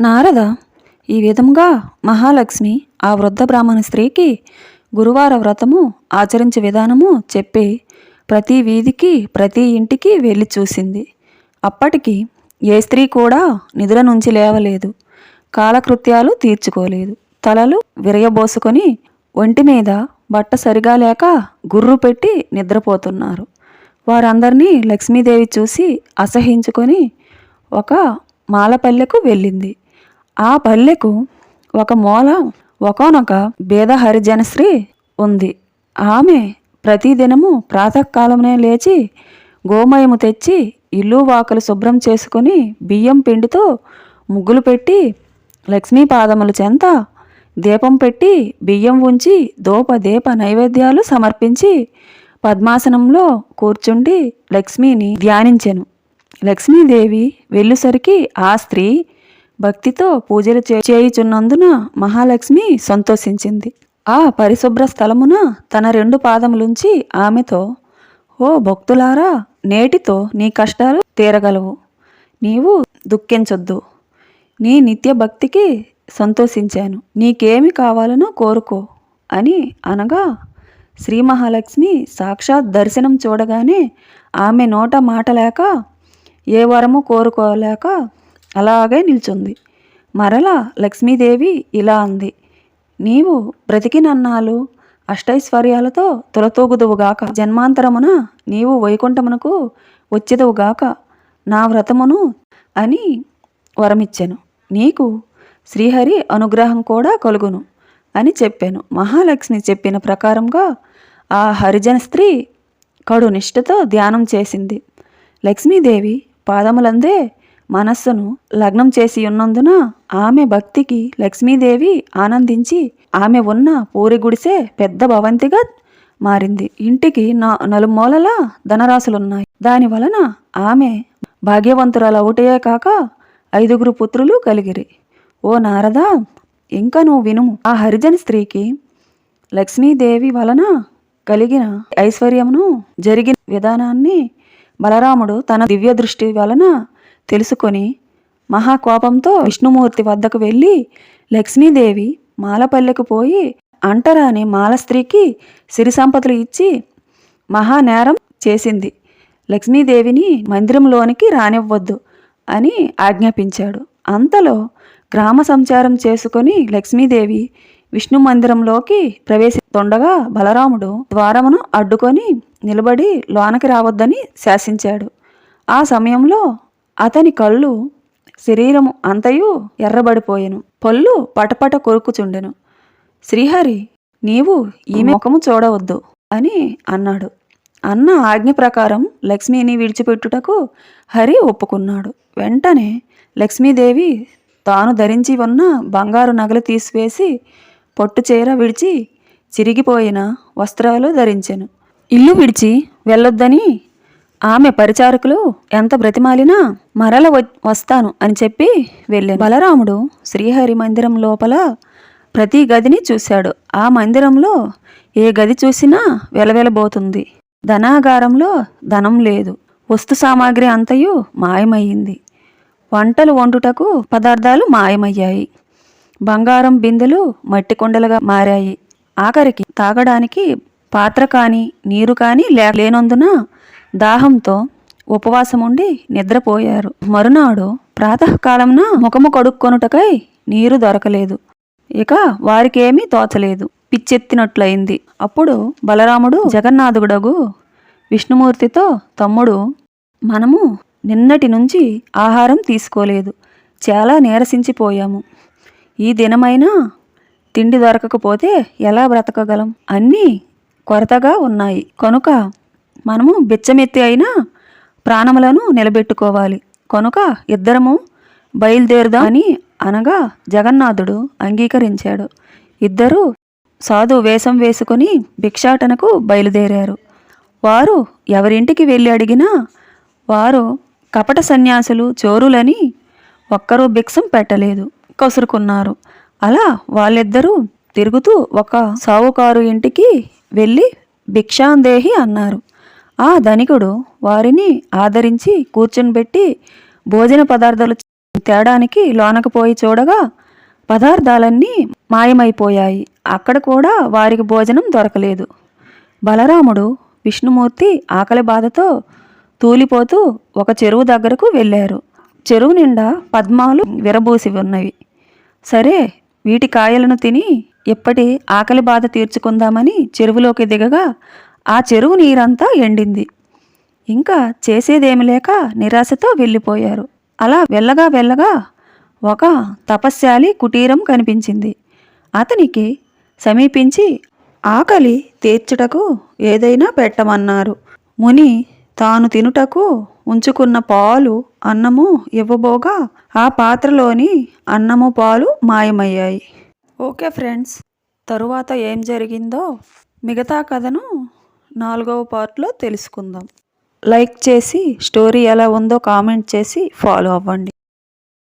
నారద ఈ విధముగా మహాలక్ష్మి ఆ వృద్ధ బ్రాహ్మణ స్త్రీకి గురువార వ్రతము ఆచరించే విధానము చెప్పి ప్రతి వీధికి ప్రతి ఇంటికి వెళ్ళి చూసింది. అప్పటికి ఏ స్త్రీ కూడా నిద్ర నుంచి లేవలేదు. కాలకృత్యాలు తీర్చుకోలేదు. తలలు విరయబోసుకొని ఒంటి మీద బట్ట సరిగా లేక గుర్రు పెట్టి నిద్రపోతున్నారు. వారందరినీ లక్ష్మీదేవి చూసి అసహించుకొని ఒక మాలపల్లెకు వెళ్ళింది. ఆ పల్లెకు ఒక మూల ఒకనొక బేద హరిజనశ్రీ ఉంది. ఆమె ప్రతిదినము ప్రాతకాలమునే లేచి గోమయము తెచ్చి ఇల్లు వాకలు శుభ్రం చేసుకొని బియ్యం పిండితో ముగ్గులు పెట్టి లక్ష్మీ పాదముల చెంత దీపం పెట్టి బియ్యం ఉంచి దోప దీప నైవేద్యాలు సమర్పించి పద్మాసనంలో కూర్చుండి లక్ష్మిని ధ్యానించెను. లక్ష్మీదేవి వెళ్ళుసరికి ఆ స్త్రీ భక్తితో పూజలు చే- చేయుచున్నందున మహాలక్ష్మి సంతోషించింది. ఆ పరిశుభ్ర స్థలమున తన రెండు పాదములుంచి ఆమెతో ఓ భక్తులారా నేటితో నీ కష్టాలు తీరగలవు. నీవు దుఃఖించొద్దు. నీ నిత్య భక్తికి సంతోషించాను. నీకేమి కావాలనో కోరుకో అని అనగా శ్రీ మహాలక్ష్మి సాక్షాత్ దర్శనం చూడగానే ఆమె నోట మాట లేక ఏ వరము కోరుకోలేక అలాగే నిల్చుంది. మరలా లక్ష్మీదేవి ఇలా అంది నీవు బ్రతికినన్నాళ్ళు అష్టైశ్వర్యాలతో తులతూగుదువుగాక. జన్మాంతరమున నీవు వైకుంఠమునకు వచ్చేదువుగాక. నా వ్రతమును అని వరమిచ్చాను. నీకు శ్రీహరి అనుగ్రహం కూడా కలుగును అని చెప్పాను. మహాలక్ష్మి చెప్పిన ప్రకారంగా ఆ హరిజన స్త్రీ కడు నిష్ఠతో ధ్యానం చేసింది. లక్ష్మీదేవి పాదములందే మనస్సును లగ్నం చేసి ఉన్నందున ఆమె భక్తికి లక్ష్మీదేవి ఆనందించి ఆమె ఉన్న పూరి గుడిసే పెద్ద భవంతిగా మారింది. ఇంటికి నా నలుమూలలా ధనరాశులున్నాయి. దాని వలన ఆమె భాగ్యవంతురాలవుటయే కాక ఐదుగురు పుత్రులు కలిగిరి. ఓ నారదా ఇంకా నువ్వు వినుము ఆ హరిజన స్త్రీకి లక్ష్మీదేవి వలన కలిగిన ఐశ్వర్యమును జరిగిన విధానాన్ని బలరాముడు తన దివ్య దృష్టి వలన తెలుసుకొని మహాకోపంతో విష్ణుమూర్తి వద్దకు వెళ్ళి లక్ష్మీదేవి మాలపల్లెకు పోయి అంటరాని మాల స్త్రీకి సిరి సంపదలు ఇచ్చి మహానేరం చేసింది. లక్ష్మీదేవిని మందిరంలోనికి రానివ్వద్దు అని ఆజ్ఞాపించాడు. అంతలో గ్రామ సంచారం చేసుకొని లక్ష్మీదేవి విష్ణు మందిరంలోకి ప్రవేశిస్తుండగా బలరాముడు ద్వారమును అడ్డుకొని నిలబడి లోనకి రావద్దని శాసించాడు. ఆ సమయంలో అతని కళ్ళు శరీరము అంతయు ఎర్రబడిపోయెను. పళ్ళు పటపట కొరుకుచుండెను. శ్రీహరి నీవు ఈ ముఖము చూడవద్దు అని అన్నాడు. అన్న ఆజ్ఞ ప్రకారం లక్ష్మిని విడిచిపెట్టుటకు హరి ఒప్పుకున్నాడు. వెంటనే లక్ష్మీదేవి తాను ధరించి ఉన్న బంగారు నగలు తీసివేసి పొట్టు చీర విడిచి చిరిగిపోయిన వస్త్రాలు ధరించెను. ఇల్లు విడిచి వెళ్ళొద్దని ఆమె పరిచారకులు ఎంత బ్రతిమాలినా మరల వ- వస్తాను అని చెప్పి వెళ్ళాను. బలరాముడు శ్రీహరి మందిరం లోపల ప్రతి గదిని చూశాడు. ఆ మందిరంలో ఏ గది చూసినా వెలవెలబోతుంది. ధనాగారంలో ధనం లేదు. వస్తు సామాగ్రి అంతయు మాయమయ్యింది. వంటలు వండుటకు పదార్థాలు మాయమయ్యాయి. బంగారం బిందెలు మట్టి కుండలుగా మారాయి. ఆఖరికి తాగడానికి పాత్ర కానీ నీరు కానీ లే- లేనందున దాహంతో ఉపవాసం ఉండి నిద్రపోయారు. మరునాడు ప్రాతకాలంన ముఖము కడుక్కొనుటకై నీరు దొరకలేదు. ఇక వారికేమీ తోచలేదు. పిచ్చెత్తినట్లయింది. అప్పుడు బలరాముడు జగన్నాథుడగు విష్ణుమూర్తితో తమ్ముడు మనము నిన్నటి నుంచి ఆహారం తీసుకోలేదు. చాలా నీరసించిపోయాము. ఈ దినమైనా తిండి దొరకకపోతే ఎలా బ్రతకగలం? అన్నీ కొరతగా ఉన్నాయి. కనుక మనము బిచ్చమెత్తి అయినా ప్రాణములను నిలబెట్టుకోవాలి. కనుక ఇద్దరము బయలుదేరుదాం అని అనగా జగన్నాథుడు అంగీకరించాడు. ఇద్దరు సాధు వేషం వేసుకొని భిక్షాటనకు బయలుదేరారు. వారు ఎవరింటికి వెళ్ళి అడిగినా వారు కపట సన్యాసులు చోరులని ఒక్కరూ భిక్షం పెట్టలేదు కసురుకున్నారు. అలా వాళ్ళిద్దరూ తిరుగుతూ ఒక సావుకారు ఇంటికి వెళ్ళి భిక్షాందేహి అన్నారు. ఆ ధనికుడు వారిని ఆదరించి కూర్చునిబెట్టి భోజన పదార్థాలు తేడానికి లోనకపోయి చూడగా పదార్థాలన్నీ మాయమైపోయాయి. అక్కడ కూడా వారికి భోజనం దొరకలేదు. బలరాముడు విష్ణుమూర్తి ఆకలి బాధతో తూలిపోతూ ఒక చెరువు దగ్గరకు వెళ్ళారు. చెరువు నిండా పద్మాలు విరబూసి ఉన్నవి. సరే వీటి కాయలను తిని ఎప్పటి ఆకలి బాధ తీర్చుకుందామని చెరువులోకి దిగగా ఆ చెరువు నీరంతా ఎండింది. ఇంకా చేసేదేమి లేక నిరాశతో వెళ్ళిపోయారు. అలా వెళ్ళగా వెళ్ళగా ఒక తపశ్శాలి కుటీరం కనిపించింది. అతనికి సమీపించి ఆకలి తీర్చుటకు ఏదైనా పెట్టమన్నారు. ముని తాను తినుటకు ఉంచుకున్న పాలు అన్నము ఇవ్వబోగా ఆ పాత్రలోని అన్నము పాలు మాయమయ్యాయి. ఓకే ఫ్రెండ్స్ తరువాత ఏం జరిగిందో మిగతా కథను నాలుగవ పార్ట్లో తెలుసుకుందాం. లైక్ చేసి స్టోరీ ఎలా ఉందో కామెంట్ చేసి ఫాలో అవ్వండి.